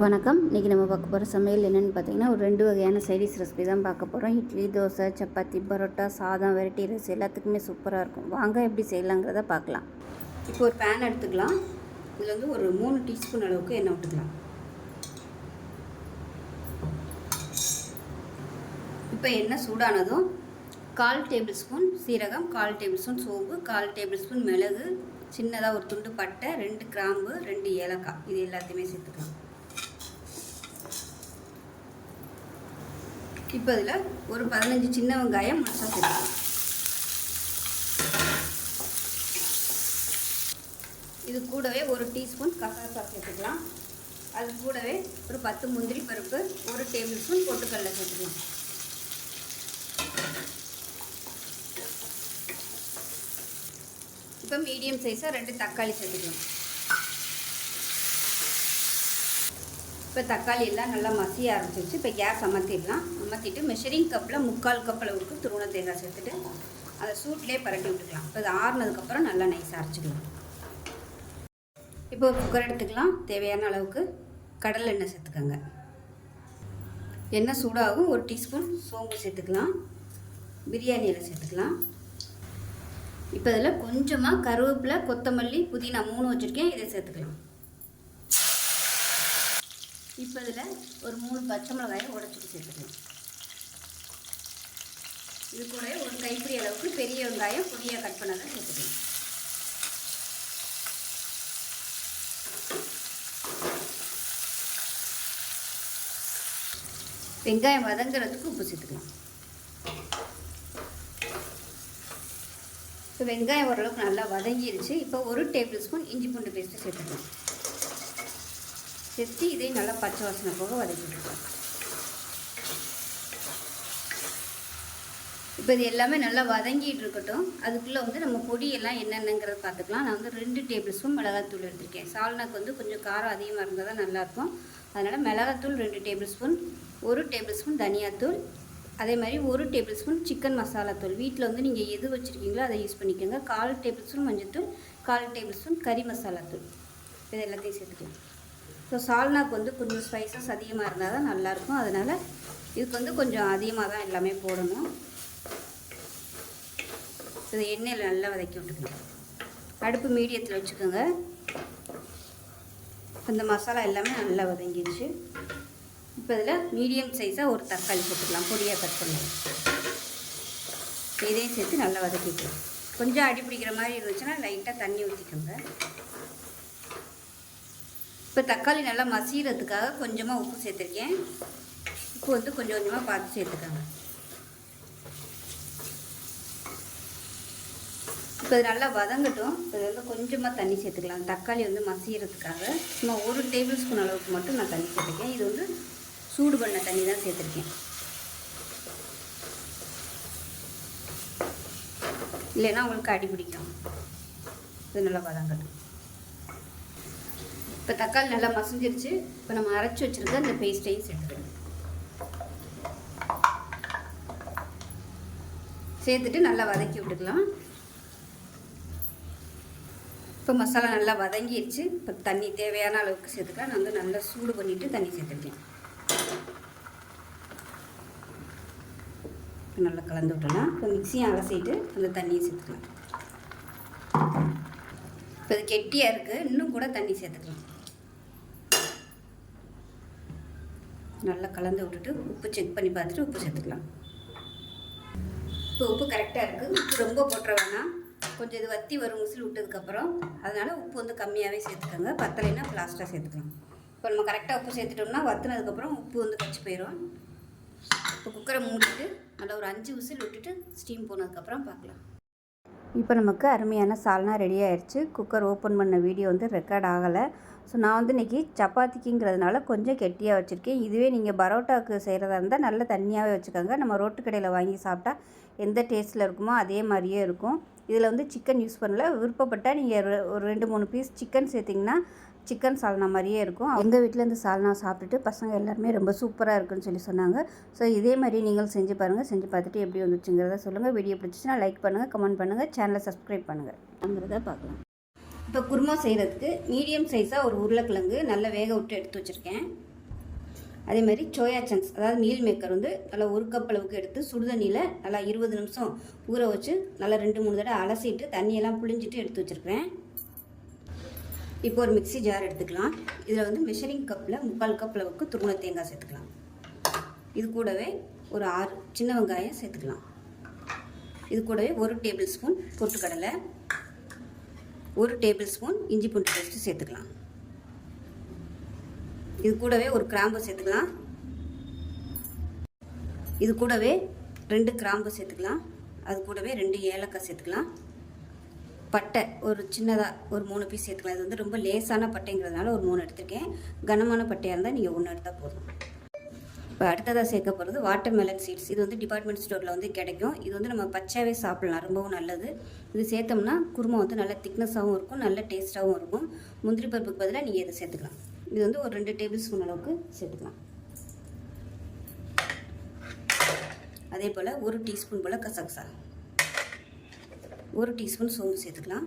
வணக்கம். இன்றைக்கி நம்ம பார்க்க போகிற சமையல் என்னென்னு பார்த்தீங்கன்னா ஒரு ரெண்டு வகையான சைடிஷ் ரெசிபி தான் பார்க்க போகிறோம் இட்லி தோசை சப்பாத்தி பரோட்டா சாதம் வெரைட்டி ரைஸ் எல்லாத்துக்குமே சூப்பராக இருக்கும். வாங்க எப்படி செய்யலாங்கிறத பார்க்கலாம். இப்போ ஒரு பேன் எடுத்துக்கலாம். இதில் வந்து ஒரு மூணு டீஸ்பூன் அளவுக்கு எண்ணெய் விட்டுக்கலாம் இப்போ எண்ணெய் சூடானதும் கால் டேபிள் ஸ்பூன் சீரகம் கால் டேபிள் ஸ்பூன் சோம்பு கால் டேபிள் ஸ்பூன் மிளகு சின்னதாக ஒரு துண்டு பட்டை ரெண்டு கிராம்பு ரெண்டு ஏலக்காய். இது எல்லாத்தையுமே சேர்த்துக்கலாம். இப்போ இதில் ஒரு பதினஞ்சு சின்ன வெங்காயம் முழுசாக சேர்த்துக்கலாம். இது கூடவே ஒரு டீஸ்பூன் கசகசா சேர்த்துக்கலாம். அது கூடவே ஒரு பத்து முந்திரி பருப்பு ஒரு டேபிள் ஸ்பூன் பொட்டுக்கடலை சேர்த்துக்கலாம். இப்போ மீடியம் சைஸாக ரெண்டு தக்காளி சேர்த்துக்கலாம். இப்போ தக்காளி எல்லாம் நல்லா மசிய ஆரம்பிச்சிருச்சு. இப்போ கேஸ் அமர்த்திடலாம். அமர்த்திட்டு மெஷரிங் கப்பில் முக்கால் கப் அளவுக்கு துருவண தேங்காய் சேர்த்துட்டு அதை சூட்லேயே பரட்டி விட்டுக்கலாம். இப்போ அது ஆறுனதுக்கப்புறம் நல்லா நைஸாக அரைச்சிக்கலாம் இப்போ குக்கர் எடுத்துக்கலாம். தேவையான அளவுக்கு கடலை எண்ணெய் சேர்த்துக்கோங்க. எண்ணெய் சூடாகும். ஒரு டீஸ்பூன் சோம்பு சேர்த்துக்கலாம். பிரியாணி இலை சேர்த்துக்கலாம். இப்போ இதில் கொஞ்சமாக கருவேப்பிலை கொத்தமல்லி புதினா மூணு வச்சுருக்கேன். இதை சேர்த்துக்கலாம். இப்போ இதில் ஒரு மூணு பச்சை மிளகாயை உடச்சிட்டு சேர்த்துக்கணும். இது கூட ஒரு கைப்பிடி அளவுக்கு பெரிய வெங்காயம் பொடியாக கட் பண்ணதை சேர்த்துக்கலாம் வெங்காயம் வதங்குறதுக்கு உப்பு சேர்த்துக்கலாம். இப்போ வெங்காயம் ஓரளவுக்கு நல்லா வதங்கிருச்சு. இப்போ ஒரு டேபிள் ஸ்பூன் இஞ்சி பூண்டு பேஸ்ட்டு சேர்த்துக்கலாம். சேர்த்து இதையும் நல்லா பச்சை வாசனை போக வதக்கிட்டுருக்கலாம் இப்போ இது எல்லாமே நல்லா வதங்கிட்டு இருக்கட்டும். அதுக்குள்ளே வந்து நம்ம பொடியெல்லாம் என்னென்னங்கிறத பார்த்துக்கலாம். நான் வந்து ரெண்டு டேபிள் ஸ்பூன் மிளகாத்தூள் எடுத்திருக்கேன். சால்னாக்கு வந்து கொஞ்சம் காரம் அதிகமாக இருந்தால் தான் நல்லாயிருக்கும். அதனால் மிளகாத்தூள் ரெண்டு டேபிள் ஸ்பூன் ஒரு டேபிள் ஸ்பூன் தனியாத்தூள். அதே மாதிரி ஒரு டேபிள் ஸ்பூன் சிக்கன் மசாலா தூள். வீட்டில் வந்து நீங்கள் எது வச்சுருக்கீங்களோ அதை யூஸ் பண்ணிக்கோங்க. கால் டேபிள் ஸ்பூன் மஞ்சத்தூள் கால் டேபிள் ஸ்பூன் கறி மசாலா தூள். இது எல்லாத்தையும் சேர்த்துக்கலாம். ஸோ சால்னாக்கு வந்து கொஞ்சம் ஸ்பைசஸ் அதிகமாக இருந்தால் தான் நல்லாயிருக்கும். அதனால் இதுக்கு வந்து கொஞ்சம் அதிகமாக தான் எல்லாமே போடணும். இது எண்ணெயில் நல்லா வதக்கி விட்டுக்கலாம் அடுப்பு மீடியத்தில் வச்சுக்கோங்க. இந்த மசாலா எல்லாமே நல்லா வதங்கிடுச்சு. இப்போ இதில் மீடியம் சைஸாக ஒரு தக்காளி போட்டுக்கலாம். பொடியாக கட் பண்ணலாம். இதையும் சேர்த்து நல்லா வதக்கிக்கலாம். கொஞ்சம் அடி பிடிக்கிற மாதிரி இருந்துச்சுன்னா லைட்டாக தண்ணி ஊற்றிக்கோங்க இப்போ தக்காளி நல்லா மசிகிறதுக்காக கொஞ்சமாக உப்பு சேர்த்துருக்கேன். உப்பு வந்து கொஞ்சம் கொஞ்சமாக பார்த்து சேர்த்துக்கோங்க. இப்போ இது நல்லா வதங்கட்டும். இப்போ வந்து கொஞ்சமாக தண்ணி சேர்த்துக்கலாம். தக்காளி வந்து மசிகிறதுக்காக சும்மா ஒரு டேபிள் ஸ்பூன் அளவுக்கு மட்டும் நான் தண்ணி சேர்த்துருக்கேன். இது வந்து சூடு பண்ண தண்ணி தான் சேர்த்துருக்கேன். இல்லைன்னா உங்களுக்கு அடி பிடிக்கும். இது நல்லா வதங்கட்டும். இப்போ தக்காளி நல்லா மசிஞ்சிருச்சு இப்போ நம்ம அரைச்சி வச்சுருக்க அந்த பேஸ்ட்டையும் சேர்த்துக்கணும். சேர்த்துட்டு நல்லா வதக்கி விட்டுக்கலாம். இப்போ மசாலா நல்லா வதங்கிடுச்சு இப்போ தண்ணி தேவையான அளவுக்கு சேர்த்துக்கலாம். நான் வந்து நல்லா சூடு பண்ணிவிட்டு தண்ணி சேர்த்துருக்கேன். நல்லா கலந்து விட்டலாம் இப்போ மிக்சியும் அலசிட்டு அந்த தண்ணியை சேர்த்துக்கலாம். இப்போ இது கெட்டியாக இருக்குது இன்னும் கூட தண்ணி சேர்த்துக்கலாம். நல்லா கலந்து விட்டுட்டு உப்பு செக் பண்ணி பார்த்துட்டு உப்பு சேர்த்துக்கலாம். இப்போ உப்பு கரெக்டாக இருக்குது உப்பு ரொம்ப போட்டுற வேணாம். கொஞ்சம் இது வத்தி வரும் விசில் விட்டதுக்கப்புறம் அதனால் உப்பு வந்து கம்மியாகவே சேர்த்துக்கோங்க. பத்தலைன்னா லாஸ்ட்டாக சேர்த்துக்கலாம். இப்போ நம்ம கரெக்டாக உப்பு சேர்த்துட்டோம்னா வத்துனதுக்கப்புறம் உப்பு வந்து கச்சி போயிடும் இப்போ குக்கரை மூடிட்டு நல்லா ஒரு அஞ்சு விசில் விட்டுட்டு ஸ்டீம் போனதுக்கப்புறம் பார்க்கலாம். இப்போ நமக்கு அருமையான சால்னா ரெடி ஆயிடுச்சு குக்கர் ஓப்பன் பண்ண வீடியோ வந்து ரெக்கார்ட் ஆகலை. ஸோ நான் வந்து இன்றைக்கி சப்பாத்திக்குங்கிறதுனால கொஞ்சம் கெட்டியாக வச்சுருக்கேன். இதுவே நீங்கள் பரோட்டாவுக்கு செய்கிறதா இருந்தால் நல்ல தண்ணியாகவே வச்சுக்கோங்க. நம்ம ரோட்டு கடையில் வாங்கி சாப்பிட்டா எந்த டேஸ்ட்டில் இருக்குமோ அதே மாதிரியே இருக்கும். இதில் வந்து சிக்கன் யூஸ் பண்ணல. விருப்பப்பட்டால் நீங்கள் ஒரு ரெண்டு மூணு பீஸ் சிக்கன் சேர்த்திங்கன்னா சிக்கன் சால்னா மாதிரியே இருக்கும். எங்கள் வீட்டில் இந்த சால்னா சாப்பிட்டுட்டு பசங்க எல்லாருமே ரொம்ப சூப்பராக இருக்குன்னு சொல்லி சொன்னாங்க. ஸோ இதே மாதிரி நீங்கள் செஞ்சு பாருங்கள் செஞ்சு பார்த்துட்டு எப்படி வந்துச்சுங்கிறத சொல்லுங்கள் வீடியோ பிடிச்சிச்சுன்னா லைக் பண்ணுங்கள் கமெண்ட் பண்ணுங்கள் சேனலை சப்ஸ்கிரைப் பண்ணுங்கள்ங்கிறத பார்க்கலாம். இப்போ குருமா செய்கிறதுக்கு மீடியம் சைஸாக ஒரு உருளைக்கிழங்கு நல்லா வேக விட்டு எடுத்து வச்சுருக்கேன். அதே மாதிரி சோயா சங்க்ஸ் அதாவது மீல் மேக்கர் வந்து நல்லா ஒரு கப் அளவுக்கு எடுத்து சுடுதண்ணியில் நல்லா இருபது நிமிஷம் ஊற வச்சு நல்லா ரெண்டு மூணு தடவை அலசிட்டு தண்ணியெல்லாம் புழிஞ்சிட்டு எடுத்து வச்சுருக்கிறேன். இப்போ ஒரு மிக்ஸி ஜார் எடுத்துக்கலாம். இதில் வந்து மெஷரிங் கப்பில் முக்கால் கப் அளவுக்கு துருவன தேங்காய் சேர்த்துக்கலாம். இது கூடவே ஒரு ஆறு சின்ன வெங்காயம் சேர்த்துக்கலாம். இது கூடவே ஒரு டேபிள் ஸ்பூன் பொட்டுக்கடலை ஒரு டேபிள் ஸ்பூன் இஞ்சி பூண்டு பேஸ்ட்டு சேர்த்துக்கலாம். இது கூடவே ஒரு கிராம்பு சேர்த்துக்கலாம். இது கூடவே ரெண்டு கிராம்பு சேர்த்துக்கலாம். அது கூடவே ரெண்டு ஏலக்காய் சேர்த்துக்கலாம். பட்டை ஒரு சின்னதாக ஒரு மூணு பீஸ் சேர்த்துக்கலாம். இது வந்து ரொம்ப லேசான பட்டைங்கிறதுனால ஒரு மூணு எடுத்திருக்கேன். கனமான பட்டையாக இருந்தால் நீங்கள் ஒன்று எடுத்தால் போதும். இப்போ அடுத்ததாக சேர்க்க போகிறது வாட்டர் மெலன் சீட்ஸ் இது வந்து டிபார்ட்மெண்ட் ஸ்டோரில் வந்து கிடைக்கும். இது வந்து நம்ம பச்சையாகவே சாப்பிட்லாம். ரொம்பவும் நல்லது. இது சேர்த்தோம்னா குருமா வந்து நல்ல திக்னஸாகவும் இருக்கும் நல்ல டேஸ்ட்டாகவும் இருக்கும். முந்திரி பருப்புக்கு பதிலாக நீங்கள் இதை சேர்த்துக்கலாம். இது வந்து ஒரு ரெண்டு டேபிள் ஸ்பூன் அளவுக்கு சேர்த்துக்கலாம். அதே போல் ஒரு டீஸ்பூன் போல் கசகசா. ஒரு டீஸ்பூன் சோம்பு சேர்த்துக்கலாம்.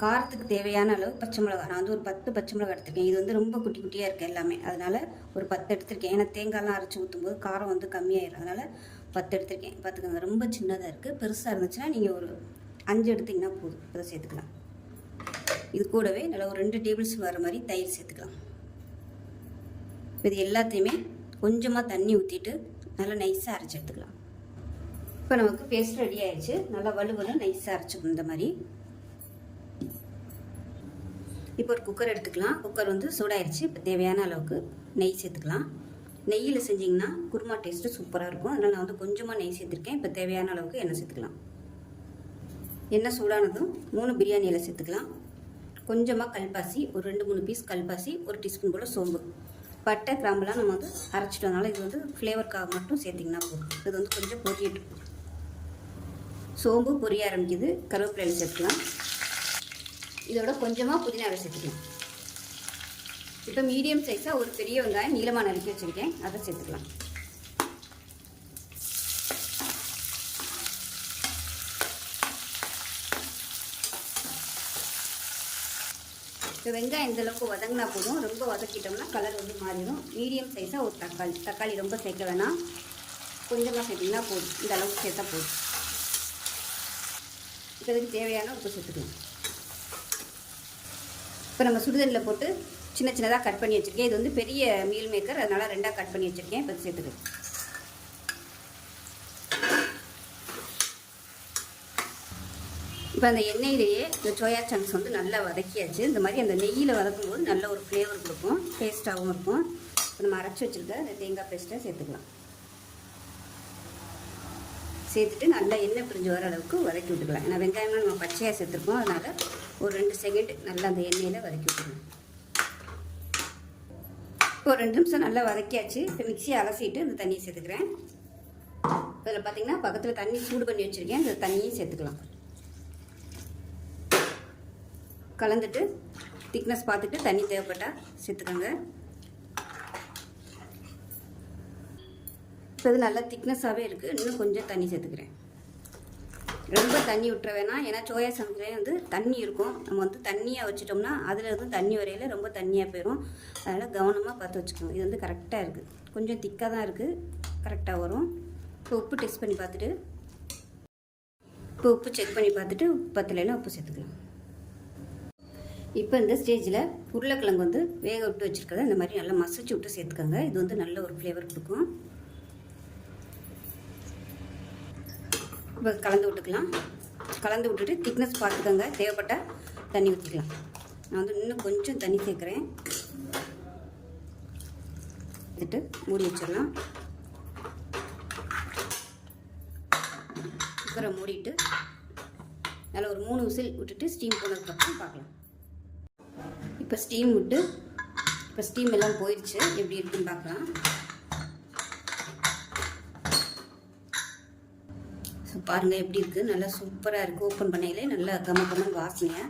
காரத்துக்கு தேவையான அளவு பச்சை மிளகா. நான் வந்து ஒரு பத்து பச்சை மிளகா எடுத்திருக்கேன். இது வந்து ரொம்ப குட்டி குட்டியாக இருக்குது எல்லாமே. அதனால் ஒரு பத்து எடுத்திருக்கேன். ஏன்னா தேங்காய்லாம் அரைச்சி ஊற்றும்போது காரம் வந்து கம்மியாயிடும் அதனால் பத்து எடுத்திருக்கேன். பார்த்துக்கோங்க. ரொம்ப சின்னதாக இருக்குது பெருசாக இருந்துச்சுன்னா நீங்கள் ஒரு அஞ்சு எடுத்திங்கன்னா போதும். அதை சேர்த்துக்கலாம். இது கூடவே நல்லா ஒரு ரெண்டு டேபிள் ஸ்பூன் வர மாதிரி தயிர் சேர்த்துக்கலாம். இது எல்லாத்தையுமே கொஞ்சமாக தண்ணி ஊற்றிட்டு நல்லா நைஸாக அரைச்சி எடுத்துக்கலாம். இப்போ நமக்கு பேஸ்ட் ரெடி ஆயிடுச்சு. நல்லா வலுவலு நைஸாக அரைச்சிக்கணும் இந்த மாதிரி. இப்போ ஒரு குக்கர் எடுத்துக்கலாம். குக்கர் வந்து சூடாயிருச்சு. இப்போ தேவையான அளவுக்கு நெய் சேர்த்துக்கலாம். நெய்யில் செஞ்சிங்கன்னா குருமா டேஸ்ட்டு சூப்பராக இருக்கும். அதனால் நான் வந்து கொஞ்சமாக நெய் சேர்த்துருக்கேன். இப்போ தேவையான அளவுக்கு எண்ணெய் சேர்த்துக்கலாம். எண்ணெய் சூடானதும் மூணு பிரியாணி இலை சேர்த்துக்கலாம். கொஞ்சமாக கல்பாசி ஒரு ரெண்டு மூணு பீஸ் கல்பாசி ஒரு டீஸ்பூன் போல் சோம்பு. பட்டை கிராம்புலாம் நம்ம வந்து அரைச்சிட்டு வந்தாலும் இது வந்து ஃப்ளேவருக்காக மட்டும் சேர்த்திங்கன்னா போதும். இது வந்து கொஞ்சம் பொரியட்டு சோம்பு பொரிய ஆரம்பிக்குது கருவேப்பிலை சேர்த்துக்கலாம். இதோட கொஞ்சமாக புதினா சேர்த்துக்கலாம். இப்போ மீடியம் சைஸாக ஒரு பெரிய வெங்காயம் நீளமாக நறுக்கி வச்சுருக்கேன். அதை சேர்த்துக்கலாம். இப்போ வெங்காயம் இந்தளவுக்கு வதங்கினா போதும். ரொம்ப வதக்கிட்டோம்னா கலர் வந்து மாறிடும். மீடியம் சைஸாக ஒரு தக்காளி. தக்காளி ரொம்ப சேர்க்க வேணாம். கொஞ்சமாக சேர்த்திங்கன்னா போதும். இந்த அளவுக்கு சேர்த்தா போதும். இப்போ இதுக்கு தேவையான உப்பு சேர்த்துக்கணும். இப்போ நம்ம சுடுதண்ணில் போட்டு சின்ன சின்னதாக கட் பண்ணி வச்சுருக்கேன். இது வந்து பெரிய மீல் மேக்கர் அதனால் ரெண்டாக கட் பண்ணி வச்சுருக்கேன். இப்போ சேர்த்துக்கிறேன் இப்போ அந்த எண்ணெயிலேயே இந்த சோயா சங்க்ஸ் வந்து நல்லா வதக்கியாச்சு. இந்த மாதிரி அந்த நெய்யில் வதக்கும் போது நல்ல ஒரு ஃப்ளேவர் கொடுக்கும். டேஸ்ட்டாகவும் இருக்கும். இப்போ நம்ம அரைச்சி வச்சுருக்க அந்த தேங்காய் பேஸ்ட்டை சேர்த்துக்கலாம். சேர்த்துட்டு நல்லா எண்ணெய் பிரிஞ்சு வர அளவுக்கு வதக்கி விட்டுக்கலாம். ஏன்னா வெங்காயம்லாம் நம்ம பச்சையாக சேர்த்துருக்கோம். அதனால் ஒரு ரெண்டு செகண்ட் நல்லா அந்த எண்ணெயில் வதக்கி விட்டுக்கலாம். இப்போ ரெண்டு நிமிஷம் நல்லா வதக்கியாச்சு. இப்போ மிக்சியை அலசிட்டு இந்த தண்ணியை சேர்த்துக்கிறேன். இதில் பார்த்தீங்கன்னா பக்கத்தில் தண்ணி சூடு பண்ணி வச்சுருக்கேன். இந்த தண்ணியும் சேர்த்துக்கலாம். கலந்துட்டு திக்னஸ் பார்த்துட்டு தண்ணி தேவைப்பட்டால் சேர்த்துக்கோங்க. இப்போ நல்லா திக்னஸாகவே இருக்குது இன்னும் கொஞ்சம் தண்ணி சேர்த்துக்கிறேன். ரொம்ப தண்ணி விட்டுற வேணாம். ஏன்னா சோயா சமைக்கிறே வந்து தண்ணி இருக்கும். நம்ம வந்து தண்ணியாக வச்சிட்டோம்னா அதில் இருந்து தண்ணி வரையில் ரொம்ப தண்ணியாக போயிடும் அதனால் கவனமாக பார்த்து வச்சுக்கணும் இது வந்து கரெக்டாக இருக்குது கொஞ்சம் திக்காக தான் இருக்குது கரெக்டாக வரும். இப்போ உப்பு டெஸ்ட் பண்ணி பார்த்துட்டு இப்போ உப்பு செக் பண்ணி பார்த்துட்டு உப்பு பத்தலைன்னா உப்பு சேர்த்துக்கலாம். இப்போ இந்த ஸ்டேஜில் உருளைக்கிழங்கு வந்து வேக விட்டு வச்சுருக்கதை இந்த மாதிரி நல்லா மசிச்சு விட்டு சேர்த்துக்கோங்க. இது வந்து நல்ல ஒரு ஃப்ளேவர் கொடுக்கும். இப்போ கலந்து விட்டுக்கலாம். கலந்து விட்டுட்டு திக்னஸ் பார்த்துக்கோங்க. தேவைப்பட்ட தண்ணி ஊற்றிக்கலாம் நான் வந்து இன்னும் கொஞ்சம் தண்ணி சேர்க்குறேன். எடுத்துட்டு மூடி வச்சிடலாம். குக்கரை மூடிட்டு நல்லா ஒரு மூணு விசில் விட்டுட்டு ஸ்டீம் போனதுக்கப்புறம் பார்க்கலாம். இப்போ ஸ்டீம் விட்டு இப்போ ஸ்டீம் எல்லாம் போயிடுச்சு எப்படி இருக்குன்னு பார்க்கலாம். பாருங்கள் எப்படி இருக்குது நல்லா சூப்பராக இருக்குது ஓப்பன் பண்ணையிலே நல்லா கம கம வாசனையாக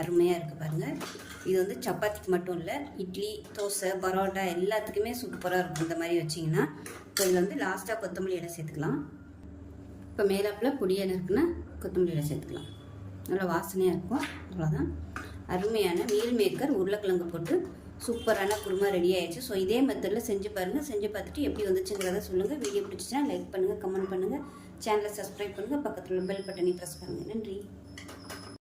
அருமையாக இருக்குது பாருங்கள் இது வந்து சப்பாத்திக்கு மட்டும் இல்லை இட்லி தோசை பரோட்டா எல்லாத்துக்குமே சூப்பராக இருக்கும் இந்த மாதிரி வச்சிங்கன்னா. இப்போ இதில் வந்து லாஸ்ட்டாக கொத்தமல்லி இலை சேர்த்துக்கலாம். இப்போ மேலாப்பில் பொடி இலை இருக்குன்னா கொத்தமல்லி இலை சேர்த்துக்கலாம். நல்லா வாசனையாக இருக்கும். அவ்வளோதான் அருமையான மீல் மேக்கர் உருளைக்கிழங்கு போட்டு சூப்பரான குருமா ரெடி ஆயிடுச்சு. ஸோ இதே மெத்தடில் செஞ்சு பாருங்கள் செஞ்சு பார்த்துட்டு எப்படி வந்துச்சுங்கிறத சொல்லுங்கள் வீடியோ பிடிச்சிச்சின்னா லைக் பண்ணுங்கள் கமெண்ட் பண்ணுங்கள் சேனலை சப்ஸ்கிரைப் பண்ணுங்கள் பக்கத்தில் உள்ள பெல் பட்டனை ப்ரெஸ் பண்ணுங்கள் நன்றி.